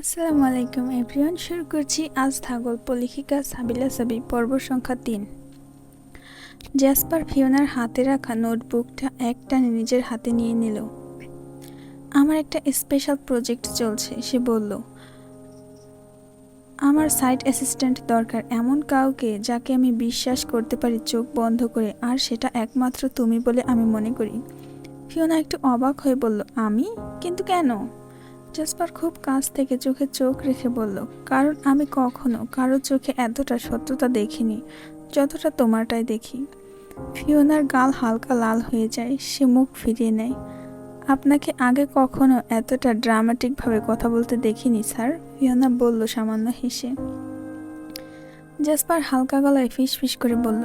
আসসালামু আলাইকুম এভরিওয়ান, শুরু করছি আজ গল্প লেখিকা সাবিলা সাবি পর্ব সংখ্যা তিন। জ্যাসপার ফিওনার হাতে রাখা নোটবুকটা একটানে নিজের হাতে নিয়ে নিল। আমার একটা স্পেশাল প্রজেক্ট চলছে, সে বলল। আমার সাইট অ্যাসিস্ট্যান্ট দরকার এমন কাউকে যাকে আমি বিশ্বাস করতে পারি চোখ বন্ধ করে, আর সেটা একমাত্র তুমি বলে আমি মনে করি। ফিওনা একটু অবাক হয়ে বলল, আমি? কিন্তু কেন? জাসপার খুব কাছ থেকে চোখে চোখ রেখে বলল, কারণ আমি কখনো কারও চোখে এতটা সত্যতা দেখিনি, যতটা তোমারটাই দেখি। ফিওনার গাল হালকা লাল হয়ে যায়, সে মুখ ফিরিয়ে নেয়। আপনাকে আগে কখনো এতটা ড্রামাটিকভাবে কথা বলতে দেখিনি, স্যার, ফিওনা বলল সামান্য হেসে। জাসপার হালকা গলায় ফিস ফিস করে বলল,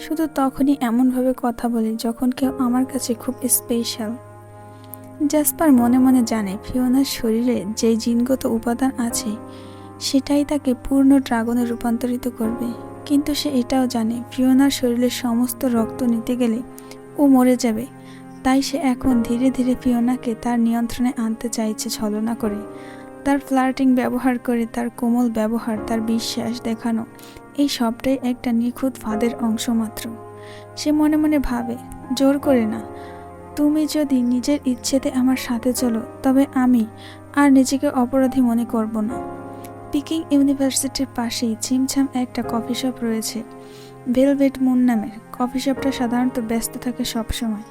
শুধু তখনই এমনভাবে কথা বলি যখন কেউ আমার কাছে খুব স্পেশাল জাসপার মনে মনে জানে ফিওনার শরীরে যে জিনগত উপাদান আছে, সেটাই তাকে পূর্ণ ড্রাগনে রূপান্তরিত করবে। কিন্তু সে এটাও জানে ফিওনার শরীরের সমস্ত রক্ত নিতে গেলে ও মরে যাবে। তাই সে এখন ধীরে ধীরে ফিওনাকে তার নিয়ন্ত্রণে আনতে চাইছে ছলনা করে। তার ফ্লার্টিং ব্যবহার করে তার কোমল ব্যবহার, তার বিশ্বাস দেখানো, এই সবটাই একটা নিখুঁত ফাঁদের অংশ মাত্র। সে মনে মনে ভাবে, জোর করে না তুমি যদি নিজের ইচ্ছেতে আমার সাথে চলো, তবে আমি আর নিজেকে অপরাধী মনে করব না। পিকিং ইউনিভার্সিটির পাশেই ছিমছাম একটা কফি শপ রয়েছে। ভেলভেট মুন নামের কফি শপটা সাধারণত ব্যস্ত থাকে সবসময়।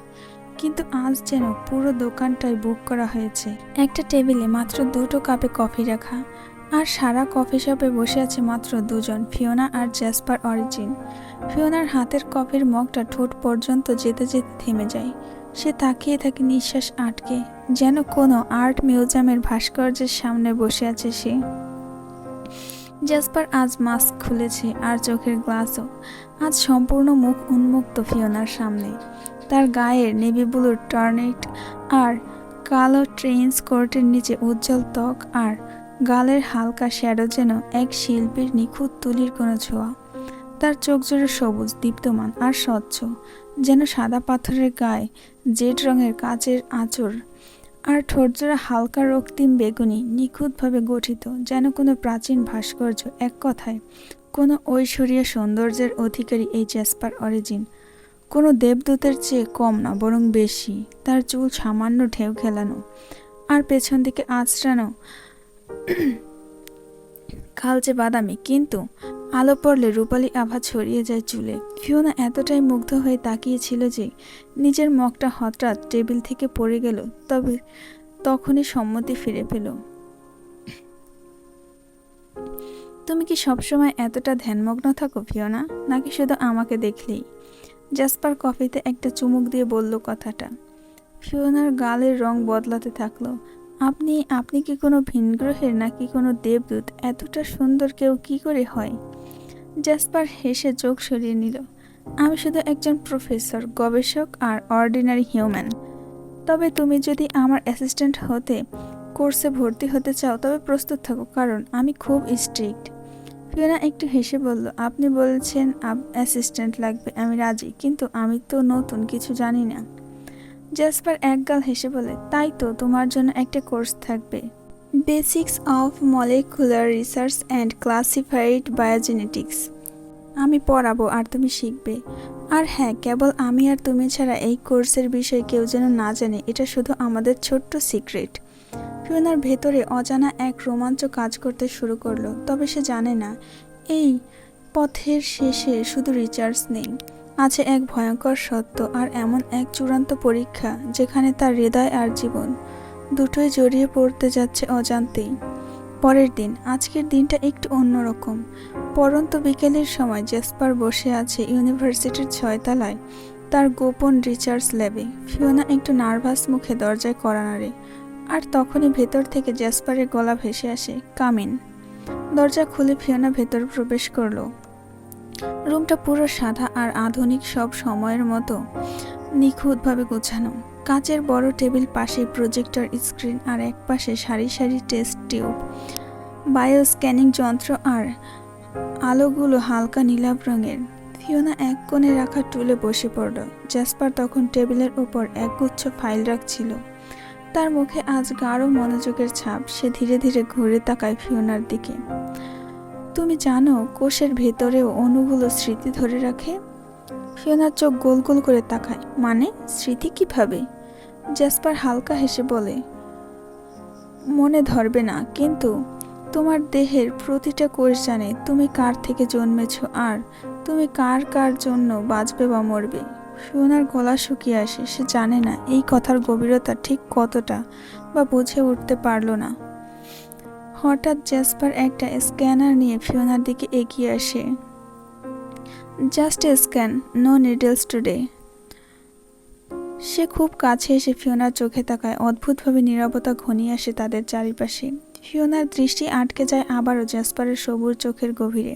কিন্তু আজ যেন পুরো দোকানটাই বুক করা হয়েছে। একটা টেবিলে মাত্র দুটো কাপে কফি রাখা আর সারা কফি শপে বসে আছে মাত্র দুজন, ফিওনা আর জ্যাসপার অরিজিন। ফিওনার হাতের কফির মগটা ঠোঁট পর্যন্ত যেতে যেতে থেমে যায়। সে তাকিয়ে থাকে নিঃশ্বাস আটকে, যেন কোনো আর্ট মিউজিয়ামের ভাস্কর্যের সামনে বসে আছে সে। জাসপার আজ মাস্ক খুলেছে আর চোখের গ্লাসও। আজ সম্পূর্ণ মুখ উন্মুক্ত ফিওনার সামনে। তার গায়ের নেভি ব্লুর টর্নেট আর কালো ট্রেন্স কোর্টের নিচে উজ্জ্বল ত্বক আর গালের হালকা শ্যাডো যেন এক শিল্পীর নিখুঁত তুলির কোনো ছোঁয়া। তার চোখ জোড়ে সবুজ, দীপ্তমান আর স্বচ্ছ। যেন সাদা পাথরের গায়ে, জেড রঙের কাচের আঁচড় আর ঠোঁটজোড়া হালকা রক্তিম বেগুনি নিখুঁতভাবে গঠিত, যেন কোনো প্রাচীন ভাস্কর্য এক কথায়, কোনো ঐশ্বরীয় সৌন্দর্যের অধিকারী এই জ্যাসপার অরিজিন। কোনো দেবদূতের চেয়ে কম না, বরং বেশি, তার চুল সামান্য ঢেউ খেলানো। আর পেছন দিকে আঁচড়ানো কালচে বাদামি, কিন্তু আলো পড়লে রূপালি আভা ছড়িয়ে যায় চুলে। ফিওনা এতটাই মুগ্ধ হয়ে তাকিয়েছিল যে নিজের মগটা হঠাৎ টেবিল থেকে পড়ে গেল, তবে তখনই সম্মতি ফিরে পেল। তুমি কি সবসময় এতটা ধ্যানমগ্ন থাকো, ফিওনা? নাকি শুধু আমাকে দেখলেই? জাসপার কফিতে একটা চুমুক দিয়ে বলল কথাটা। ফিওনার গালের রং বদলাতে থাকল। আপনি আপনি কি কোনো ভিনগ্রহের নাকি কোনো দেবদূত? এতটা সুন্দর কেউ কি করে হয়? জাসপার হেসে চোখ সরিয়ে নিল। আমি শুধু একজন প্রফেসর, গবেষক আর অর্ডিনারি হিউম্যান। তবে তুমি যদি আমার অ্যাসিস্ট্যান্ট হতে, কোর্সে ভর্তি হতে চাও, তবে প্রস্তুত থাকো, কারণ আমি খুব স্ট্রিক্ট। ফিওনা একটু হেসে বলল, আপনি বলছেন অ্যাসিস্ট্যান্ট লাগবে, আমি রাজি, কিন্তু আমি তো নতুন, কিছু জানি না। জাসপার একগাল হেসে বলে, তাই তো, তোমার জন্য একটা কোর্স থাকবে। Basics of molecular research and classified biogenetics. আমি পড়াবো আর তুমি শিখবে। আর হ্যাঁ কেবল আমি আর তুমি ছাড়া এই কোর্সের বিষয়ে কেউ যেন না জানে, এটা শুধু আমাদের ছোট্ট সিক্রেট। ফিওনার ভেতরে অজানা এক রোমাঞ্চ কাজ করতে শুরু করল, তবে সে জানে না, এই পথের শেষে শুধু রিচার্জ নেই। আছে এক ভয়ঙ্কর সত্য আর এমন এক চূড়ান্ত পরীক্ষা যেখানে তার হৃদয় আর জীবন দুটোই জড়িয়ে পড়তে যাচ্ছে অজান্তেই। পরের দিন, আজকের দিনটা একটু অন্যরকম পরন্ত বিকেলের সময় জেসপার বসে আছে ইউনিভার্সিটির ছয়তলায়, তার গোপন রিচার্জ ল্যাবে। ফিওনা একটু নার্ভাস মুখে দরজায় করা নাড়ে, আর তখনই ভেতর থেকে জেসপারের গলা ভেসে আসে, কামিন। দরজা খুলে ফিওনা ভেতর প্রবেশ করল। রুমটা পুরো সাদা আর আধুনিক সব সময়ের মতো। নিখুঁতভাবে গোছানো। কাঁচের বড় টেবিল পাশে প্রজেক্টর স্ক্রিন আর এক পাশে সারি সারি টেস্ট টিউব। বায়ো স্ক্যানিং যন্ত্র আর আলোগুলো হালকা নীলাভ রঙের। ফিওনা এক কোণে রাখা টুলে বসে পড়ল। জাসপার তখন টেবিলের ওপর একগুচ্ছ ফাইল রাখছিল। তার মুখে আজ গাঢ় মনোযোগের ছাপ। সে ধীরে ধীরে ঘুরে তাকায় ফিওনার দিকে। তুমি জানো কোষের ভেতরেও অণুগুলো স্মৃতি ধরে রাখে? ফিওনার চোখ গোল গোল করে তাকায়। মানে স্মৃতি কীভাবে? জ্যাসপার হালকা হেসে বলে, মনে ধরবে না, কিন্তু তোমার দেহের প্রতিটা কোষ জানে তুমি কার থেকে জন্মেছ আর তুমি কার কার জন্য বাঁচবে বা মরবে। ফিওনার গলা শুকিয়ে আসে। সে জানে না এই কথার গভীরতা ঠিক কতটা বা বুঝে উঠতে পারল না। হঠাৎ জ্যাসপার একটা স্ক্যানার নিয়ে ফিওনার দিকে এগিয়ে আসে। Just a scan, no needles today. সে খুব কাছে এসে ফিওনার চোখে তাকায়, অদ্ভুতভাবে নীরবতা ঘনিয়ে আসে তাদের চারিপাশে। ফিওনার দৃষ্টি আটকে যায় আবারও জ্যাসপারের সবুজ চোখের গভীরে।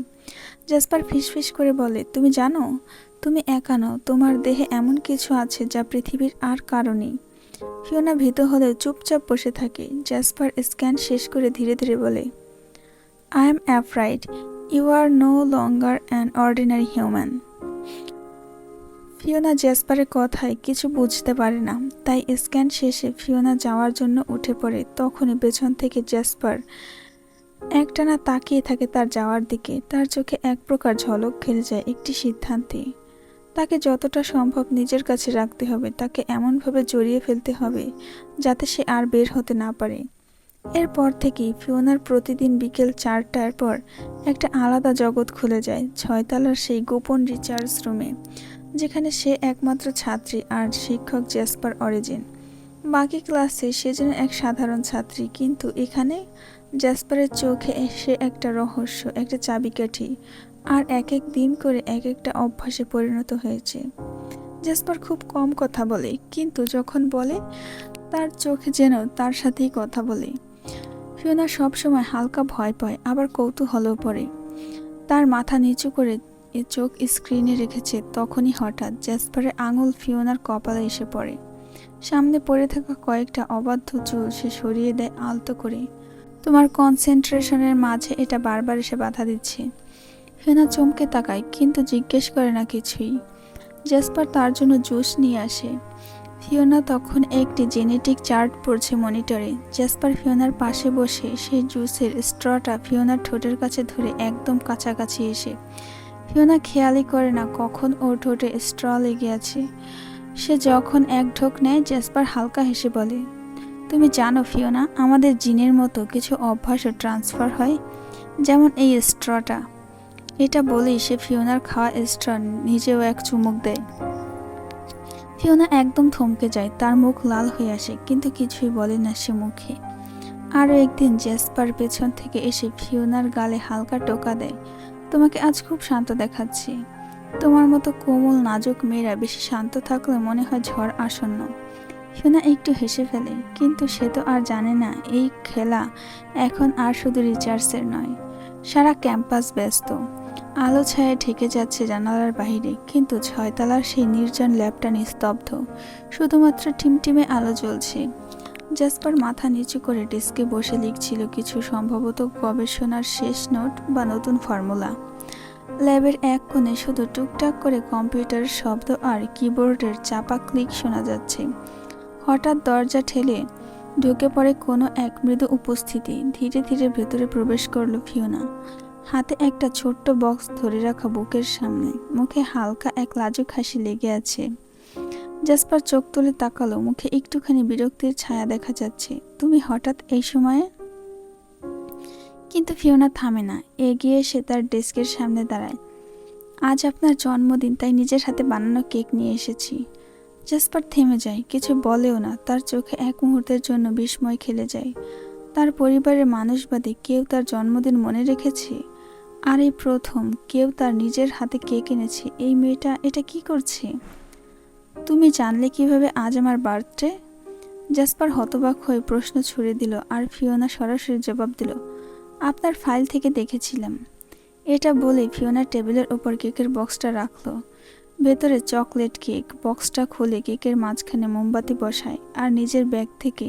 জ্যাসপার ফিসফিস করে বলে, তুমি জানো, তুমি একা নও, তোমার দেহে এমন কিছু আছে যা পৃথিবীর আর কারণেই ফিওনা ভীত হলেও চুপচাপ বসে থাকে। জ্যাসপার স্ক্যান শেষ করে ধীরে ধীরে বলে I am afraid you are no longer an ordinary human Fiona জ্যাসপারের কথায় কিছু বুঝতে পারে না। তাই স্ক্যান শেষে ফিওনা যাওয়ার জন্য উঠে পড়ে। তখনই পেছন থেকে জ্যাসপার একটানা তাকিয়ে থাকে তার যাওয়ার দিকে। তার চোখে এক প্রকার ঝলক খেলে যায় একটি সিদ্ধান্তে। তাকে যতটা সম্ভব নিজের কাছে রাখতে হবে, তাকে এমনভাবে জড়িয়ে ফেলতে হবে যাতে সে আর বের হতে না পারে। এরপর থেকেই ফিওনার প্রতিদিন বিকেল চারটার পর একটা আলাদা জগৎ খুলে যায়, ছয়তলার সেই গোপন রিচার্জ রুমে, যেখানে সে একমাত্র ছাত্রী আর শিক্ষক জ্যাসপার অরিজিন। বাকি ক্লাসে সে যেন এক সাধারণ ছাত্রী, কিন্তু এখানে জ্যাসপারের চোখে সে একটা রহস্য, একটা চাবিকাঠি। আর এক এক দিন করে এক একটা অভ্যাসে পরিণত হয়েছে। জ্যাসপার খুব কম কথা বলে, কিন্তু যখন বলে, তার চোখে যেন তার সাথেই কথা বলে। ফিওনা সবসময় হালকা ভয় পায়, আবার কৌতূহলও পড়ে। তার মাথা নিচু করে এ চোখ স্ক্রিনে রেখেছে, তখনই হঠাৎ জ্যাসপারের আঙুল ফিওনার কপালে এসে পড়ে। সামনে পড়ে থাকা কয়েকটা অবাধ্য চুল সে সরিয়ে দেয় আলতো করে। তোমার কনসেন্ট্রেশনের মাঝে এটা বারবার এসে বাধা দিচ্ছে। ফিওনা চমকে তাকায়, কিন্তু জিজ্ঞেস করে না কিছুই। জ্যাসপার তার জন্য জুস নিয়ে আসে। ফিওনা তখন একটি জেনেটিক চার্ট পড়ছে মনিটরে। জ্যাসপার ফিওনার পাশে বসে সেই জুসের স্ট্রটা ফিওনার ঠোঁটের কাছে ধরে একদম কাছাকাছি এসে। ফিওনা খেয়ালই করে না কখন ওর ঠোঁটে স্ট্র লেগে আছে। সে যখন এক ঢোক নেয় জ্যাসপার হালকা হেসে বলে, তুমি জানো ফিওনা, আমাদের জিনের মতো কিছু অভ্যাসও ট্রান্সফার হয়, যেমন এই স্ট্রটা। এটা বলেই সে ফিওনার খাওয়া স্ট্র নিজেও এক চুমুক দেয়। ফিওনা একদম থমকে যায়, তার মুখ লাল হয়ে আসে, কিন্তু কিছুই বলে না সে মুখে। আরও একদিন জ্যাসপার পেছন থেকে এসে ফিওনার গালে হালকা টোকা দেয়, তোমাকে আজ খুব শান্ত দেখাচ্ছি। তোমার মতো কোমল, নাজুক মেয়েরা বেশি শান্ত থাকলে মনে হয় ঝড় আসন্ন। ফিওনা একটু হেসে ফেলে, কিন্তু সে তো আর জানে না, এই খেলা এখন আর শুধু রিচার্জের নয়, সারা ক্যাম্পাস ব্যস্ত। আলো ছায়া ঢেকে যাচ্ছে জানালার বাইরে কিন্তু ছয়তলার সেই নির্জন ল্যাবটা নিস্তব্ধ। শুধুমাত্র টিমটিমে আলো জ্বলছে। জাসপার মাথা নিচু করে ডেস্কে বসে লিখছিল কিছু সম্ভবত গবেষণার শেষ নোট বা নতুন ফর্মুলা। ল্যাবের এক কোণে শুধু টুকটাক করে কম্পিউটারের শব্দ আর কিবোর্ডের চাপা ক্লিক শোনা যাচ্ছে। হঠাৎ দরজা ঠেলে ঢুকে পড়ে কোনো এক মৃদু উপস্থিতি। ধীরে ধীরে ভেতরে প্রবেশ করল ফিওনা। হাতে একটা ছোট্ট বক্স ধরে রাখা বুকের সামনে। মুখে হালকা এক লাজুক হাসি লেগে আছে। জাসপার চোখ তুলে তাকালো, মুখে একটুখানি বিরক্তির ছায়া দেখা যাচ্ছে। তুমি হঠাৎ এই সময়ে? কিন্তু ফিওনা থামে না, এগিয়ে এসে তার ডেস্কের সামনে দাঁড়ায়। আজ আপনার জন্মদিন, তাই নিজের হাতে বানানো কেক নিয়ে এসেছি। জাসপার থেমে যায়, কিছু বলেও না, তার চোখে এক মুহূর্তের জন্য বিস্ময় খেলে যায়। তার পরিবারের মানুষ বাদে কেউ তার জন্মদিন মনে রেখেছে? আর এই প্রথম, কেউ তার নিজের হাতে কেক এনেছে। এই মেয়েটা এটা কি করছে? তুমি জানলে কীভাবে আজ আমার বার্থডে? জাসপার হতবাক হয়ে প্রশ্ন ছুড়ে দিল আর ফিওনা সরাসরি জবাব দিল, আপনার ফাইল থেকে দেখেছিলাম। এটা বলে ফিওনা টেবিলের ওপর কেকের বক্সটা রাখল। ভেতরে চকলেট কেক, বক্সটা খুলে কেকের মাঝখানে মোমবাতি বসায় আর নিজের ব্যাগ থেকে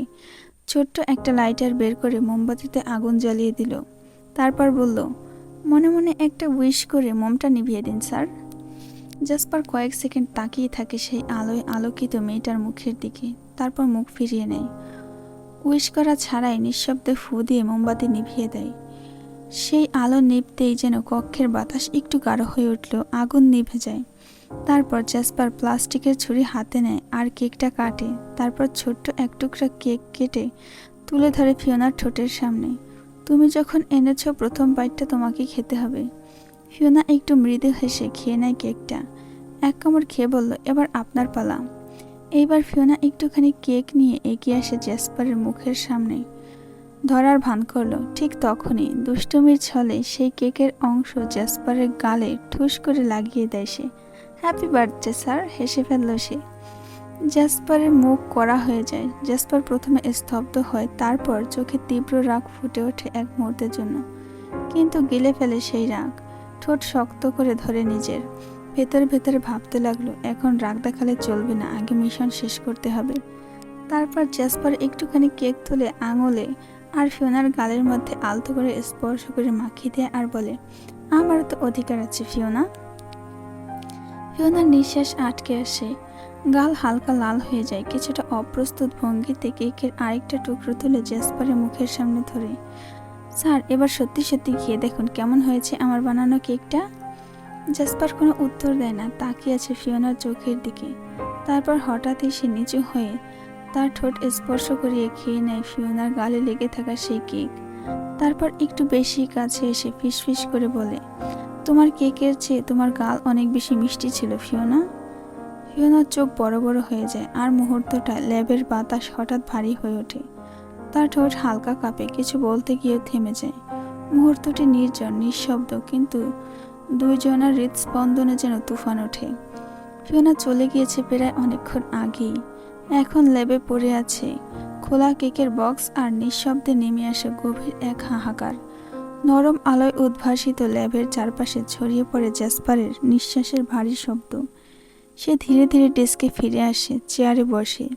ছোট্ট একটা লাইটার বের করে মোমবাতিতে আগুন জ্বালিয়ে দিল। তারপর বলল মনে মনে একটা উইশ করে মোমটা নিভিয়ে দিন, স্যার। জাসপার কয়েক সেকেন্ড তাকিয়ে থাকে সেই আলোয় আলোকিত মেয়েটার মুখের দিকে, তারপর মুখ ফিরিয়ে নেয়। উইশ করা ছাড়াই নিঃশব্দে ফু দিয়ে মোমবাতি নিভিয়ে দেয়। সেই আলো নিভতেই যেন কক্ষের বাতাস একটু গাঢ় হয়ে উঠল, আগুন নিভে যায়। তারপর জাসপার প্লাস্টিকের ছুরি হাতে নেয় আর কেকটা কাটে, তারপর ছোট্ট এক টুকরা কেক কেটে তুলে ধরে ফিওনার ঠোঁটের সামনে। তুমি যখন এনেছো প্রথম বাইটটা তোমাকে খেতে হবে। ফিওনা একটু মৃদু হেসে খেয়ে নেয় কেকটা। এক কামড় খেয়ে বলল, এবার আপনার পালা। এইবার ফিওনা একটুখানি কেক নিয়ে এগিয়ে আসে জ্যাসপারের মুখের সামনে। ধরার ভান করল, ঠিক তখনই দুষ্টুমির ছলে সেই কেকের অংশ জ্যাসপারের গালে ঠুস করে লাগিয়ে দেয় সে। হ্যাপি বার্থডে স্যার, হেসে ফেলল সে। জ্যাসপারের মুখ করা হয়ে যায়। জ্যাসপার প্রথমে স্তব্ধ হয়, তারপর চোখে তীব্র রাগ ফুটে ওঠে এক মুহূর্তের জন্য। কিন্তু গিলে ফেলে সেই রাগ, ঠোঁট শক্ত করে ধরে নিজের। ভেতরে ভেতরে ভাবতে লাগল, এখন রাগ দেখালে চলবে না, আগে মিশন শেষ করতে হবে। তারপর জ্যাসপার একটুখানি কেক তুলে আঙুলে আর ফিওনার গালের মধ্যে আলতো করে স্পর্শ করে মাখিয়ে দেয় আর বলে, আমারও তো অধিকার আছে ফিওনা। ফিওনার নিঃশ্বাস আটকে আসে। গাল হালকা লাল হয়ে যায়, কিছুটা অপ্রস্তুত ভঙ্গিতে কেকের আরেকটা টুকরো তুলে জ্যাসপারের মুখের সামনে ধরে। স্যার, এবার সত্যি সত্যি গিয়ে দেখুন, কেমন হয়েছে আমার বানানো কেকটা? জাসপার কোনো উত্তর দেয় না, তাকিয়ে আছে ফিওনার চোখের দিকে। তারপর হঠাৎই সে নিচু হয়ে তার ঠোঁট স্পর্শ করিয়ে খেয়ে নেয় ফিওনার গালে লেগে থাকা সেই কেক। তারপর একটু বেশি কাছে এসে ফিসফিস করে বলে, তোমার কেকের চেয়ে তোমার গাল অনেক বেশি মিষ্টি ছিল, ফিওনা। ফিওনার চোখ বড় বড় হয়ে যায়, আর মুহূর্তটা ল্যাবের বাতাস হঠাৎ ভারী হয়ে ওঠে। তার ঠোঁট হালকা কাঁপে, কিছু বলতে গিয়েও থেমে যায়। মুহূর্তটি নির্জন, নিঃশব্দ, কিন্তু দুইজনের হৃদস্পন্দনে যেন তুফান ওঠে। ফিওনা চলে গিয়েছে প্রায় অনেকক্ষণ আগেই। এখন ল্যাবে পড়ে আছে। খোলা কেকের বক্স আর নিঃশব্দে নেমে আসে গভীর এক হাহাকার। নরম আলোয় উদ্ভাসিত ল্যাবের চারপাশে ছড়িয়ে পড়ে জ্যাসপারের নিঃশ্বাসের ভারী শব্দ। সে ধীরে ধীরে ডেস্কে ফিরে আসে, চেয়ারে বসে।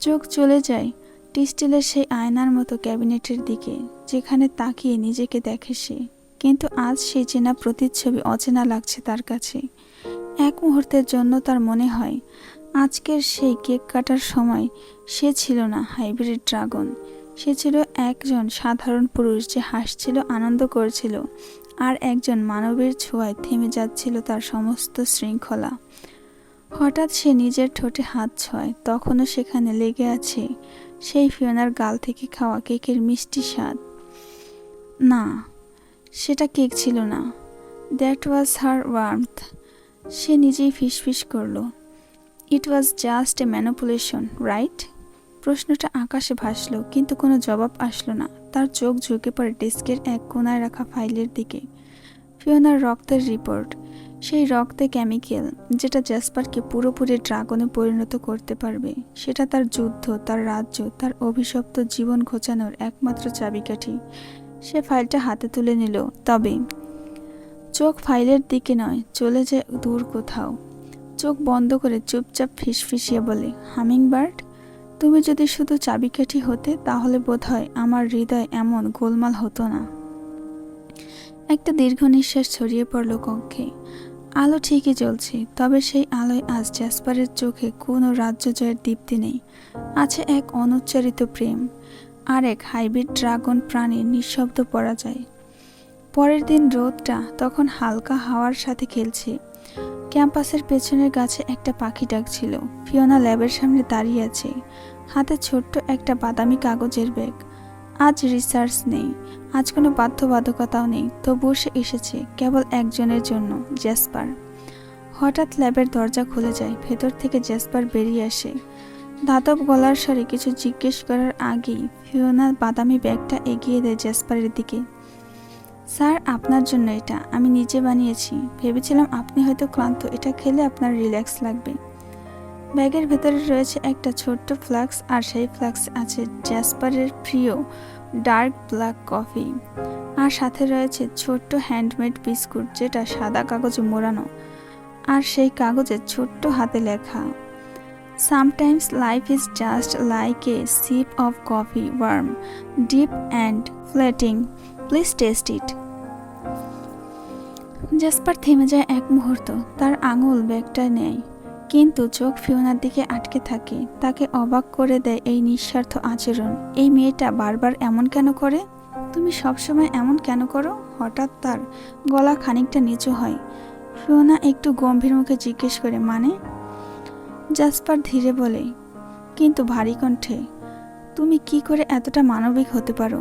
চোখ চলে যায় টিস্টিলের সেই আয়নার মতো ক্যাবিনেটের দিকে, যেখানে তাকিয়ে নিজেকে দেখে সে। কিন্তু আজ সেই চেনা প্রতিচ্ছবি অচেনা লাগছে তার কাছে। এক মুহূর্তের জন্য তার মনে হয়, আজকের সেই কেক কাটার সময় সে ছিল না হাইব্রিড ড্রাগন। সে ছিল একজন সাধারণ পুরুষ যে হাসছিল, আনন্দ করছিল, আর একজন মানবের ছোঁয়ায় থেমে যাচ্ছিল তার সমস্ত শৃঙ্খলা। হঠাৎ সে নিজের ঠোঁটে হাত ছোঁয়, তখনও সেখানে লেগে আছে সেই ফিওনার গাল থেকে খাওয়া কেকের মিষ্টি স্বাদ। না, সেটা কেক ছিল না। দ্যাট ওয়াজ হার ওয়ার্মথ সে নিজেই ফিসফিস করল। It was just a manipulation right প্রশ্নটা আকাশে ভাসলো, কিন্তু কোনো জবাব আসলো না। তার চোখ ঝুঁকে পড়ে ডেস্কের এক কোনায় রাখা ফাইলের দিকে। ফিওনার রক্তের রিপোর্ট সেই রক্তে কেমিক্যাল যেটা জ্যাসপারকে পুরোপুরি ড্রাগনে পরিণত করতে পারবে। সেটা তার যুদ্ধ, তার রাজ্য, তার অভিশপ্ত জীবন ঘোচানোর একমাত্র চাবিকাঠি। সে ফাইলটা হাতে তুলে নিল। তবে চোখ ফাইলের দিকে নয়, চলে যায় দূর কোথাও। চোখ বন্ধ করে চুপচাপ ফিসফিসিয়ে বলে হামিং বার্ড তুমি যদি শুধু চাবিকাঠি হতে, তাহলে বোধহয় আমার হৃদয় এমন গোলমাল হতো না। একটা দীর্ঘ নিঃশ্বাস ছড়িয়ে পড়ল কক্ষে। আলো ঠিকই জ্বলছে, তবে সেই আলোয় আজ জ্যাসপারের চোখে কোনো রাজ্য জয়ের দীপ্তি নেই। আছে এক অনুচ্চারিত প্রেম, আর এক হাইব্রিড ড্রাগন প্রাণীর নিঃশব্দ পরাজয়। পরের দিন রোদটা তখন হালকা হাওয়ার সাথে খেলছে। ক্যাম্পাসের পেছনের গাছে একটা পাখি ডাকছিল। ফিওনা ল্যাবের সামনে দাঁড়িয়ে আছে। হাতে ছোট্ট একটা বাদামি কাগজের ব্যাগ। আজ রিসার্চ নেই, আজ কোনো বাধ্যবাধকতাও নেই, তবুও সে এসেছে কেবল একজনের জন্য জ্যাসপার হঠাৎ ল্যাবের দরজা খুলে যায়, ভেতর থেকে জ্যাসপার বেরিয়ে আসে। ধাতব গলার স্বরে কিছু জিজ্ঞেস করার আগেই ফিওনা বাদামি ব্যাগটা এগিয়ে দেয় জ্যাসপারের দিকে। স্যার, আপনার জন্য এটা, আমি নিজে বানিয়েছি। ভেবেছিলাম আপনি হয়তো ক্লান্ত, এটা খেলে আপনার রিল্যাক্স লাগবে। ব্যাগের ভেতরে রয়েছে একটা ছোট্ট ফ্লাক্স, আর সেই ফ্লাক্স আছে জ্যাসপারের প্রিয় ডার্ক ব্ল্যাক কফি। আর সাথে রয়েছে ছোট্ট হ্যান্ডমেড বিস্কুট, যেটা সাদা কাগজে মোড়ানো, আর সেই কাগজে ছোট্ট হাতে লেখা। Sometimes life is just like a sip of coffee warm, deep and fleeting. Please taste it. Jasper থেমে যায় এক মুহূর্ত, তার আঙুল ব্যাগটা নেয়। কিন্তু চোখ ফিওনার দিকে আটকে থাকে। তাকে অবাক করে দেয় এই নিঃস্বার্থ আচরণ। এই মেয়েটা বারবার এমন কেন করে? তুমি সবসময় এমন কেন করো? হঠাৎ তার গলা খানিকটা নিচু হয়। ফিওনা একটু গম্ভীর মুখে জিজ্ঞেস করে মানে? জাসপার ধীরে বলে, কিন্তু ভারী কণ্ঠে, তুমি কি করে এতটা মানবিক হতে পারো?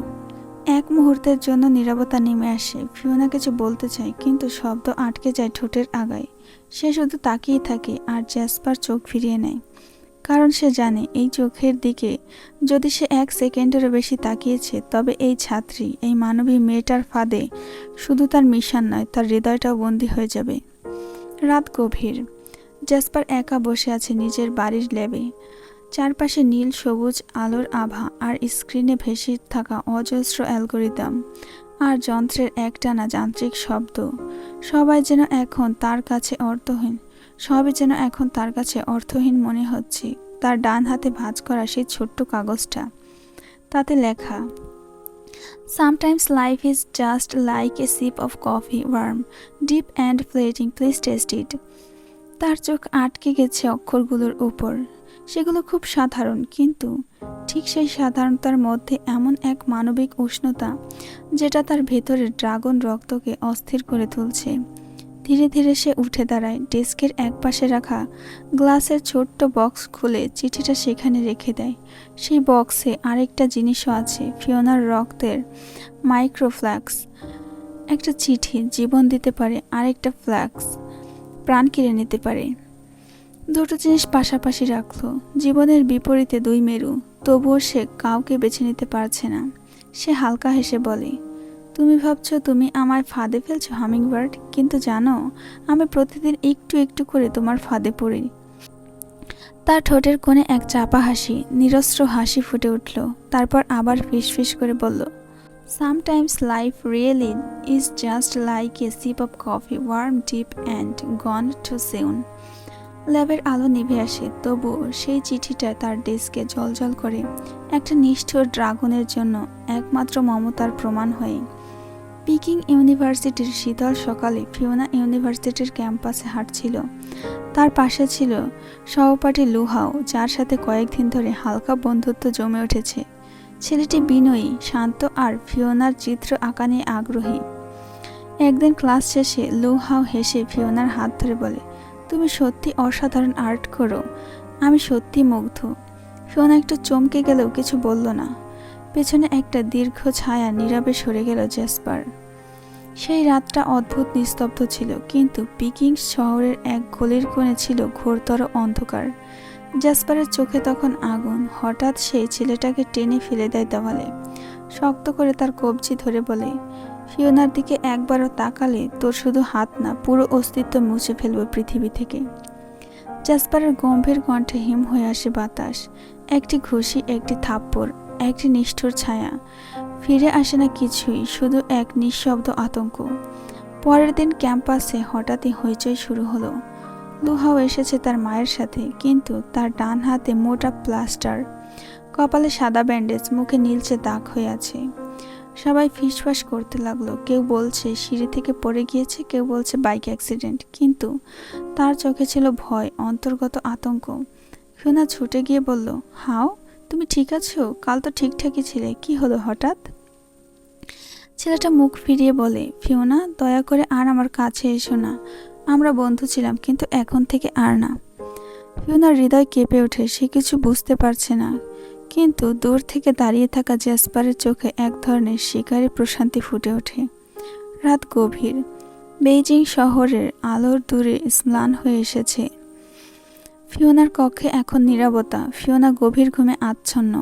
এক মুহূর্তের জন্য নীরবতা নেমে আসে। ফিওনা কিছু বলতে চায়, কিন্তু শব্দ আটকে যায় ঠোঁটের আগায়। সে শুধু তাকিয়ে থাকে আর জ্যাসপার চোখ ফিরিয়ে নেয়। কারণ সে জানে এই চোখের দিকে যদি সে এক সেকেন্ডেরও বেশি তাকিয়েছে, তবে এই ছাত্রী, এই মানবী মেয়েটার ফাঁদে শুধু তার মিশন নয়, তার হৃদয়টাও বন্দী হয়ে যাবে। রাত গভীর। জ্যাসপার একা বসে আছে নিজের বাড়ির ল্যাবে। চারপাশে নীল, সবুজ, আলোর আভা আর স্ক্রিনে ভেসে থাকা অজস্র অ্যালগোরিদম। আর যন্ত্রের একটানা যান্ত্রিক শব্দ। সবাই যেন এখন তার কাছে অর্থহীন, সবই যেন এখন তার কাছে অর্থহীন মনে হচ্ছে। তার ডান হাতে ভাঁজ করা সেই ছোট্ট কাগজটা। তাতে লেখা sometimes life is just like a sip of coffee warm deep and fleeting please taste it তার চোখ আটকে গেছে অক্ষরগুলোর উপর। সেগুলো খুব সাধারণ, কিন্তু ঠিক সেই সাধারণতার মধ্যে এমন এক মানবিক উষ্ণতা যেটা তার ভেতরের ড্রাগন রক্তকে অস্থির করে তুলছে। ধীরে ধীরে সে উঠে দাঁড়ায়, ডেস্কের একপাশে রাখা গ্লাসের ছোট্ট বক্স খুলে চিঠিটা সেখানে রেখে দেয়। সেই বক্সে আরেকটা জিনিসও আছে, ফিওনার রক্তের মাইক্রোফ্ল্যাক্স একটা চিঠি, জীবন দিতে পারে, আরেকটা ফ্ল্যাক্স প্রাণ কেড়ে নিতে পারে। দুটো জিনিস পাশাপাশি রাখল। জীবনের বিপরীতে দুই মেরু, তবুও সে কাউকে বেছে নিতে পারছে না। সে হালকা হেসে বলে, তুমি ভাবছ তুমি আমায় ফাঁদে ফেলছো, হামিংবার্ড? কিন্তু জানো, আমি প্রতিদিন একটু একটু করে তোমার ফাঁদে পড়ি। তার ঠোঁটের কোণে এক চাপা হাসি, নিরস্ত্র হাসি ফুটে উঠল। তারপর আবার ফিস করে বলল sometimes life really is just like a sip of coffee warm deep and gone too soon ল্যাবের আলো নিভে আসে তবু সেই চিঠিটা তার ডেস্কে জলজল করে। একটা নিষ্ঠুর ড্রাগনের জন্য একমাত্র মমতার প্রমাণ হয়ে। পিকিং ইউনিভার্সিটির শীতল সকালে ফিওনা ইউনিভার্সিটির ক্যাম্পাসে হাঁটছিল। তার পাশে ছিল সহপাঠী লুহাও, যার সাথে কয়েকদিন ধরে হালকা বন্ধুত্ব জমে উঠেছে। ছেলেটি বিনয়ী, শান্ত আর ফিওনার চিত্র আঁকা নিয়ে আগ্রহী। একদিন ক্লাস শেষে লুহাও হেসে ফিওনার হাত ধরে বলে তুমি সত্যি অসাধারণ আর্ট করো। আমি সত্যি মুগ্ধ। ফিওনা একটু চমকে গেলেও কিছু বলল না। পেছনে একটা দীর্ঘ ছায়া নীরবে সরে গেল জেসপার। সেই রাতটা অদ্ভুত নিস্তব্ধ ছিল, কিন্তু পিকিং শহরের এক গলির কোণে ছিল ঘোরতর অন্ধকার। জাসপারের চোখে তখন আগুন। হঠাৎ সেই ছেলেটাকে টেনে ফেলে দেয় দেওয়ালে। শক্ত করে তার কবজি ধরে বলে ফিওনার দিকে একবারও তাকালে তোর শুধু হাত না, পুরো অস্তিত্ব মুছে ফেলবে পৃথিবী থেকে। জাসপারের গম্ভীর কণ্ঠে হিম হয়ে আসে বাতাস। একটি ঘুষি, একটি থাপ্পড়, একটি নিষ্ঠুর ছায়া। ফিরে আসে না কিছুই, শুধু এক নিঃশব্দ আতঙ্ক। পরের দিন ক্যাম্পাসে হঠাৎই হইচই শুরু হলো। লুহাও এসেছে তার মায়ের সাথে, কিন্তু তার ডান হাতে মোটা প্লাস্টার। কপালে সাদা ব্যান্ডেজ, মুখে নীলচে দাগ হয়ে আছে। সবাই ফিসফাস করতে লাগল। কেউ বলছে, সিঁড়ি থেকে পড়ে গিয়েছে, কেউ বলছে বাইক অ্যাক্সিডেন্ট কিন্তু তার চোখে ছিল ভয়, অন্তর্গত আতঙ্ক। ফিওনা ছুটে গিয়ে বলল, হাও, তুমি ঠিক আছো? কাল তো ঠিকঠাকই ছিলে। কি হলো হঠাৎ? ছেলেটা মুখ ফিরিয়ে বলে, ফিওনা, দয়া করে আর আমার কাছে এসো না। আমরা বন্ধু ছিলাম, কিন্তু এখন থেকে আর না। ফিওনার হৃদয় কেঁপে ওঠে, সে কিছু বুঝতে পারছে না। কিন্তু দূর থেকে দাঁড়িয়ে থাকা জ্যাসপারের চোখে এক ধরনের শিকারী প্রশান্তি ফুটে ওঠে। রাত গভীর। বেইজিং শহরের আলোর দূরে স্ম্লান হয়ে এসেছে। ফিওনার কক্ষে এখন নিরাপত্তা ফিওনা গভীর ঘুমে আচ্ছন্ন।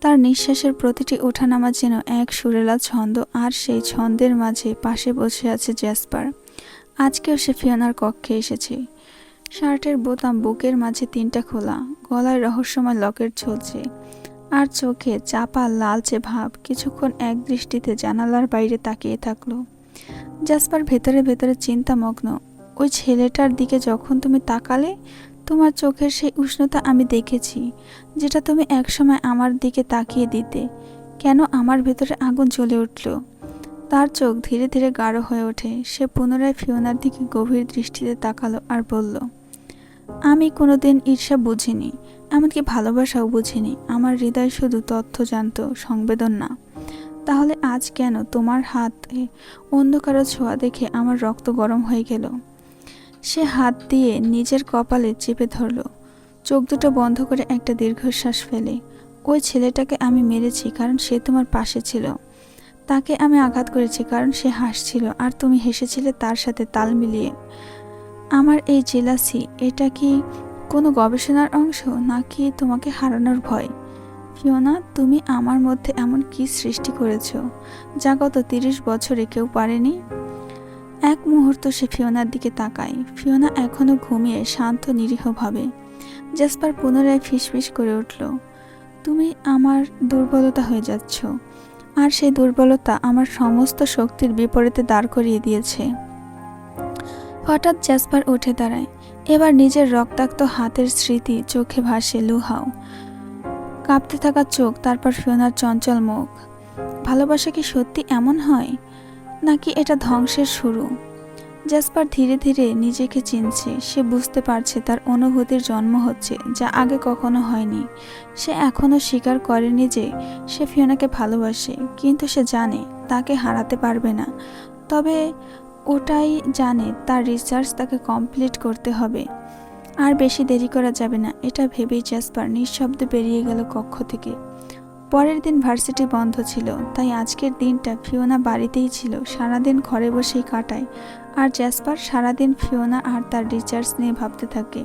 তার নিঃশ্বাসের প্রতিটি ওঠানামা যেন এক সুরেলা ছন্দ, আর সেই ছন্দের মাঝে পাশে বসে আছে জ্যাসপার আজকেও সে ফিওনার কক্ষে এসেছে। শার্টের বোতাম বুকের মাঝে তিনটা খোলা, গলায় রহস্যময় লকেট ঝুলছে। আর চোখে চাপা লালচে ভাব কিছুক্ষণ এক দৃষ্টিতে জানালার বাইরে তাকিয়ে থাকল। জাসপার ভেতরে ভেতরে চিন্তামগ্ন। ওই ছেলেটার দিকে যখন তুমি তাকালে, তোমার চোখের সেই উষ্ণতা আমি দেখেছি, যেটা তুমি একসময় আমার দিকে তাকিয়ে দিতে। কেন আমার ভেতরে আগুন জ্বলে উঠল? তার চোখ ধীরে ধীরে গাঢ় হয়ে ওঠে। সে পুনরায় ফিওনার দিকে গভীর দৃষ্টিতে তাকালো আর বলল, আমি কোনোদিন ঈর্ষা বুঝিনি। এমনকি ভালোবাসাও বুঝিনি। আমার হৃদয় শুধু তথ্য জানত, সংবেদন না। তাহলে আজ কেন তোমার হাতে অন্ধকারও ছোঁয়া দেখে আমার রক্ত গরম হয়ে গেল? সে হাত দিয়ে নিজের কপালে চেপে ধরল। চোখ দুটো বন্ধ করে একটা দীর্ঘশ্বাস ফেলে। ওই ছেলেটাকে আমি মেরেছি কারণ সে তোমার পাশে ছিল। তাকে আমি আঘাত করেছি কারণ সে হাসছিল আর তুমি হেসেছিলে তার সাথে তাল মিলিয়ে। আমার এই জেলাসি, এটা কি কোনো গবেষণার অংশ নাকি তোমাকে হারানোর ভয়? ফিওনা, তুমি আমার মধ্যে এমন কি সৃষ্টি করেছ যা গত তিরিশ বছরে কেউ পারেনি? এক মুহূর্ত সে ফিওনার দিকে তাকায়। ফিওনা এখনও ঘুমিয়ে শান্ত, নিরীহভাবে। জাসপার পুনরায় ফিসফিস করে উঠল, তুমি আমার দুর্বলতা হয়ে যাচ্ছ, আর সেই দুর্বলতা আমার সমস্ত শক্তির বিপরীতে দাঁড় করিয়ে দিয়েছে। হঠাৎ জ্যাসপার উঠে দাঁড়ায়। এবার নিজের রক্তাক্ত হাতের স্মৃতি চোখে ভাসে লুহাও। কাঁপতে থাকা চোখ, তারপর ফিওনার চঞ্চল মুখ। ভালোবাসা কি সত্যি এমন হয়? নাকি এটা ধ্বংসের শুরু? জ্যাসপার ধীরে ধীরে নিজেকে চিনছে, সে বুঝতে পারছে তার অনুভূতির জন্ম হচ্ছে, যা আগে কখনো হয়নি। সে এখনও স্বীকার করেনি যে সে ফিওনাকে ভালোবাসে, কিন্তু সে জানে তাকে হারাতে পারবে না। তবে ওটাই জানে, তার রিসার্চ তাকে কমপ্লিট করতে হবে। আর বেশি দেরি করা যাবে না, এটা ভেবেই জ্যাসপার নিঃশব্দে বেরিয়ে গেল কক্ষ থেকে। পরের দিন ভার্সিটি বন্ধ ছিল, তাই আজকের দিনটা ফিওনা বাড়িতেই ছিল, সারাদিন ঘরে বসেই কাটায়। আর জ্যাসপার সারাদিন ফিওনা আর তার রিচার্জ নিয়ে ভাবতে থাকে।